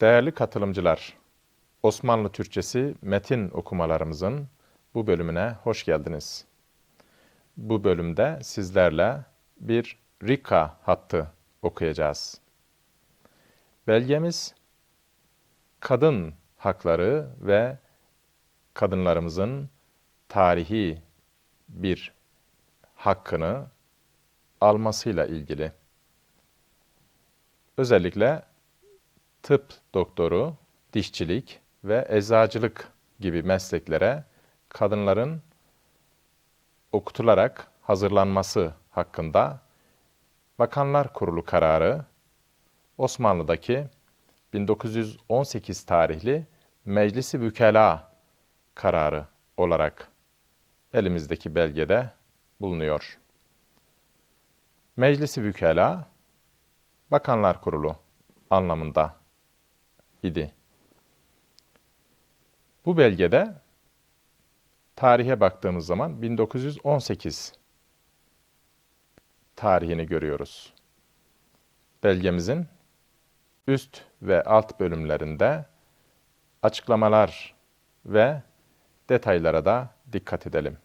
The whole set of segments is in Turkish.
Değerli katılımcılar, Osmanlı Türkçesi metin okumalarımızın bu bölümüne hoş geldiniz. Bu bölümde sizlerle bir Rika hattı okuyacağız. Belgemiz kadın hakları ve kadınlarımızın tarihi bir hakkını almasıyla ilgili. Özellikle tıp doktoru, dişçilik ve eczacılık gibi mesleklere kadınların okutularak hazırlanması hakkında Bakanlar Kurulu kararı Osmanlı'daki 1918 tarihli Meclisi Vükela kararı olarak elimizdeki belgede bulunuyor. Meclisi Vükela Bakanlar Kurulu anlamında idi. Bu belgede tarihe baktığımız zaman 1918 tarihini görüyoruz. Belgemizin üst ve alt bölümlerinde açıklamalar ve detaylara da dikkat edelim.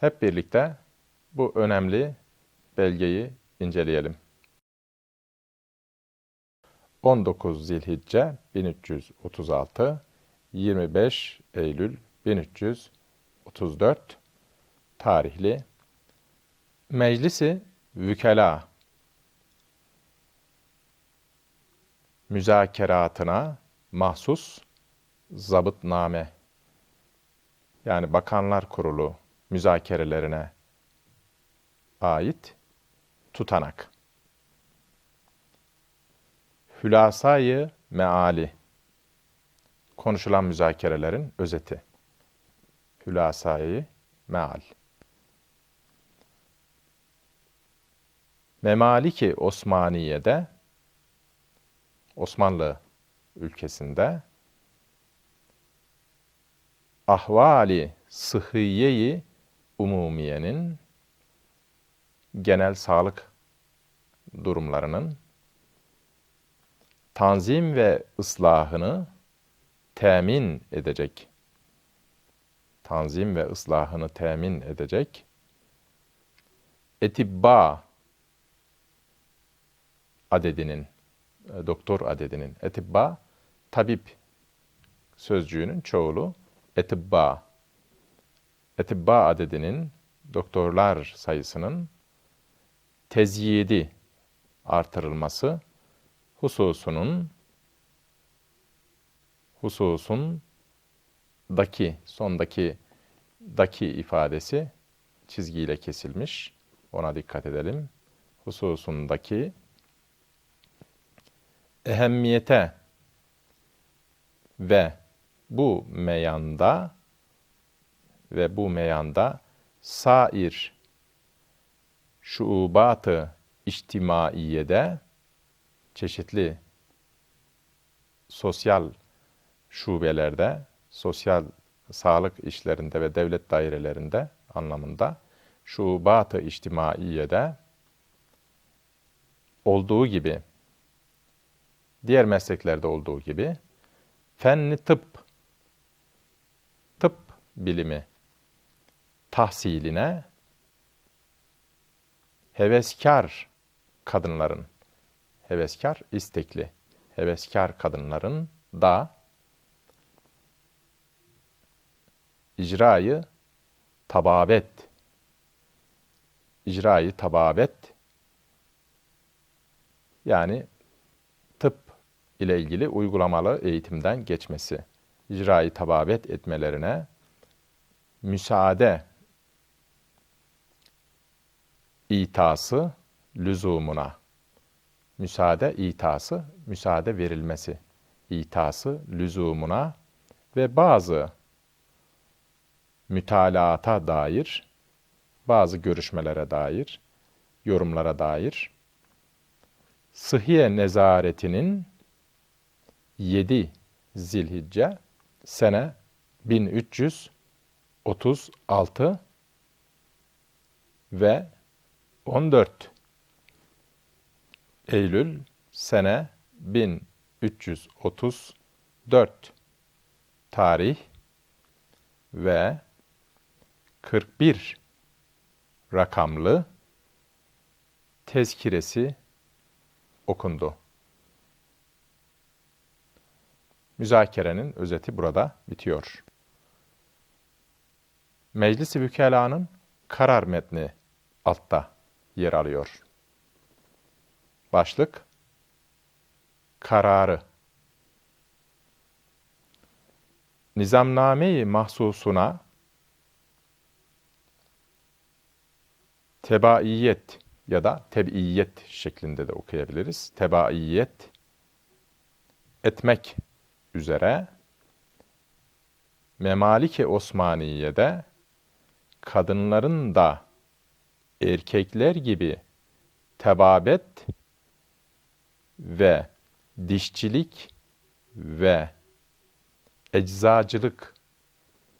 Hep birlikte bu önemli belgeyi inceleyelim. 19 Zilhicce 1336 25 Eylül 1334 tarihli Meclisi Vükela müzakeratına mahsus zabıtname yani Bakanlar Kurulu müzakerelerine ait tutanak. Hülasayı meali konuşulan müzakerelerin özeti. Hülasayı meal. Memaliki Osmaniye'de Osmanlı ülkesinde ahvali sıhhiyeyi umumiyenin genel sağlık durumlarının tanzim ve ıslahını temin edecek. Tanzim ve ıslahını temin edecek. Etibba adedinin, e, doktor adedinin, etibba, tabip sözcüğünün çoğulu, etibba. Etibba adedinin, doktorlar sayısının tezyidi artırılması hususunun hususun daki sondaki daki ifadesi çizgiyle kesilmiş. Ona dikkat edelim. Hususundaki ehemmiyete ve bu meyanda ve bu meyanda sair şuubatı içtimaiyede çeşitli sosyal şubelerde, sosyal sağlık işlerinde ve devlet dairelerinde anlamında şubat-ı içtimaiyede olduğu gibi, diğer mesleklerde olduğu gibi fenni tıp, tıp bilimi tahsiline heveskar kadınların, heveskar, istekli, heveskar kadınların da icrayı tababet, icrayı tababet yani tıp ile ilgili uygulamalı eğitimden geçmesi, icrayı tababet etmelerine müsaade itası lüzumuna müsaade itası, müsaade verilmesi itası lüzumuna ve bazı mütalaata dair, bazı görüşmelere dair, yorumlara dair Sıhhiye Nezaretinin 7 Zilhicce sene 1336 ve 14 Eylül sene 334 tarih ve 41 rakamlı tezkiresi okundu. Müzakerenin özeti burada bitiyor. Meclis-i Vükela'nın karar metni altta yer alıyor. Başlık Kararı Nizamname-i mahsusuna tebaiyet ya da tebiyet şeklinde de okuyabiliriz. Tebaiyet etmek üzere Memalike Osmaniye'de kadınların da erkekler gibi tebabet ve dişçilik ve eczacılık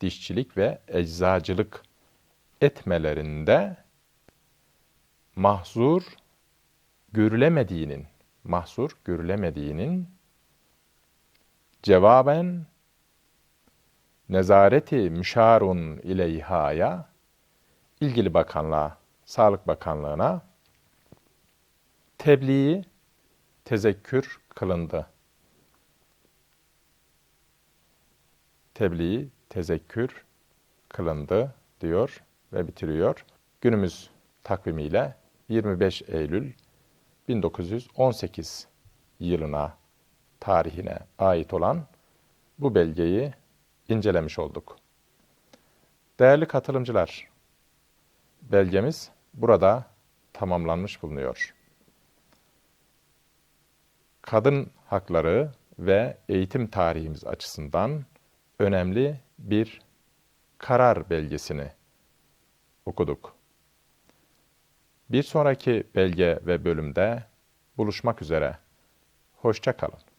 dişçilik ve eczacılık etmelerinde mahzur görülemediğinin mahzur görülemediğinin cevaben nezareti müşarun ileyhaya ilgili bakanlığa, Sağlık Bakanlığı'na tebliği tezekkür kılındı. Tebliği tezekkür kılındı diyor ve bitiriyor. Günümüz takvimiyle 25 Eylül 1918 yılına, tarihine ait olan bu belgeyi incelemiş olduk. Değerli katılımcılar, belgemiz burada tamamlanmış bulunuyor. Kadın hakları ve eğitim tarihimiz açısından önemli bir karar belgesini okuduk. Bir sonraki belge ve bölümde buluşmak üzere. Hoşça kalın.